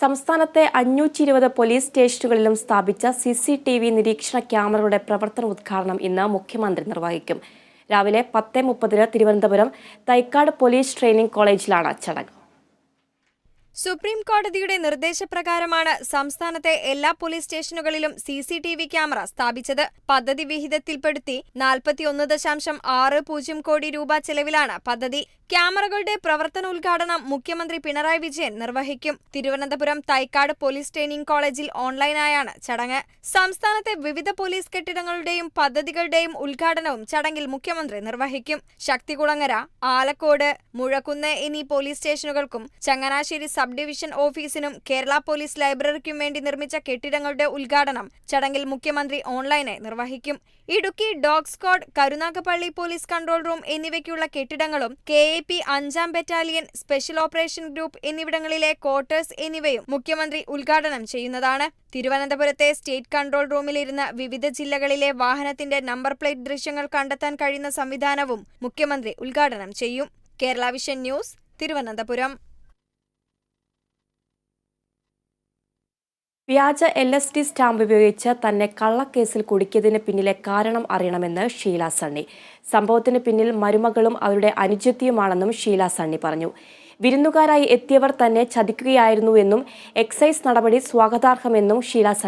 സംസ്ഥാനത്തെ അഞ്ഞൂറ്റി ഇരുപത് പോലീസ് സ്റ്റേഷനുകളിലും സ്ഥാപിച്ച സി സി ടി വി നിരീക്ഷണ ക്യാമറകളുടെ പ്രവർത്തന ഉദ്ഘാടനം ഇന്ന് മുഖ്യമന്ത്രി നിർവഹിക്കും. രാവിലെ പത്ത് മുപ്പതിന് തിരുവനന്തപുരം തൈക്കാട് പോലീസ് ട്രെയിനിംഗ് കോളേജിലാണ് ചടങ്ങ്. സുപ്രീം കോടതിയുടെ നിർദ്ദേശപ്രകാരമാണ് സംസ്ഥാനത്തെ എല്ലാ പോലീസ് സ്റ്റേഷനുകളിലും C C T V camera സ്ഥാപിച്ചത്. പദ്ധതി വിഹിതത്തിൽപ്പെടുത്തി നാൽപ്പത്തിയൊന്ന് ദശാംശം ആറ് പൂജ്യം കോടി രൂപ ചെലവിലാണ് പദ്ധതി. ക്യാമറകളുടെ പ്രവർത്തനോദ്ഘാടനം മുഖ്യമന്ത്രി പിണറായി വിജയൻ നിർവഹിക്കും. തിരുവനന്തപുരം തൈക്കാട് പോലീസ് ട്രെയിനിംഗ് കോളേജിൽ ഓൺലൈനായാണ് ചടങ്ങ്. സംസ്ഥാനത്തെ വിവിധ പോലീസ് കെട്ടിടങ്ങളുടെയും പദ്ധതികളുടെയും ഉദ്ഘാടനവും ചടങ്ങിൽ മുഖ്യമന്ത്രി നിർവഹിക്കും. ശക്തികുളങ്ങര ആലക്കോട് മുഴക്കുന്ന് എന്നീ പോലീസ് സ്റ്റേഷനുകൾക്കും ചങ്ങനാശ്ശേരി സബ് ഡിവിഷൻ ഓഫീസിനും കേരള പോലീസ് ലൈബ്രറിക്കും വേണ്ടി നിർമ്മിച്ച കെട്ടിടങ്ങളുടെ ഉദ്ഘാടനം ചടങ്ങിൽ മുഖ്യമന്ത്രി ഓൺലൈനായി നിർവഹിക്കും. Idukki dog squad Karunagappally police control room എന്നിവയ്ക്കുള്ള കെട്ടിടങ്ങളും കെ എ പി അഞ്ചാം ബറ്റാലിയൻ സ്പെഷ്യൽ ഓപ്പറേഷൻ ഗ്രൂപ്പ് എന്നിവിടങ്ങളിലെ ക്വാർട്ടേഴ്സ് എന്നിവയും മുഖ്യമന്ത്രി ഉദ്ഘാടനം ചെയ്യുന്നതാണ്. തിരുവനന്തപുരത്തെ സ്റ്റേറ്റ് കൺട്രോൾ റൂമിലിരുന്ന് വിവിധ ജില്ലകളിലെ വാഹനത്തിന്റെ നമ്പർ പ്ലേറ്റ് ദൃശ്യങ്ങൾ കണ്ടെത്താൻ കഴിയുന്ന സംവിധാനവും മുഖ്യമന്ത്രി ഉദ്ഘാടനം ചെയ്യും. Kerala vision news Thiruvananthapuram. വ്യാജ എൽ എസ് ഡി സ്റ്റാമ്പ് ഉപയോഗിച്ച് തന്നെ കള്ളക്കേസിൽ കുടുക്കിയതിന് പിന്നിലെ കാരണം അറിയണമെന്ന് ഷീല സണ്ണി. സംഭവത്തിന് പിന്നിൽ മരുമകളും അവരുടെ അനുജത്തിയുമാണെന്നും ഷീല സണ്ണി പറഞ്ഞു. വിരുന്നുകാരായി എത്തിയവർ തന്നെ ചതിക്കുകയായിരുന്നുവെന്നും എക്സൈസ് നടപടി സ്വാഗതാർഹമെന്നും ഷീല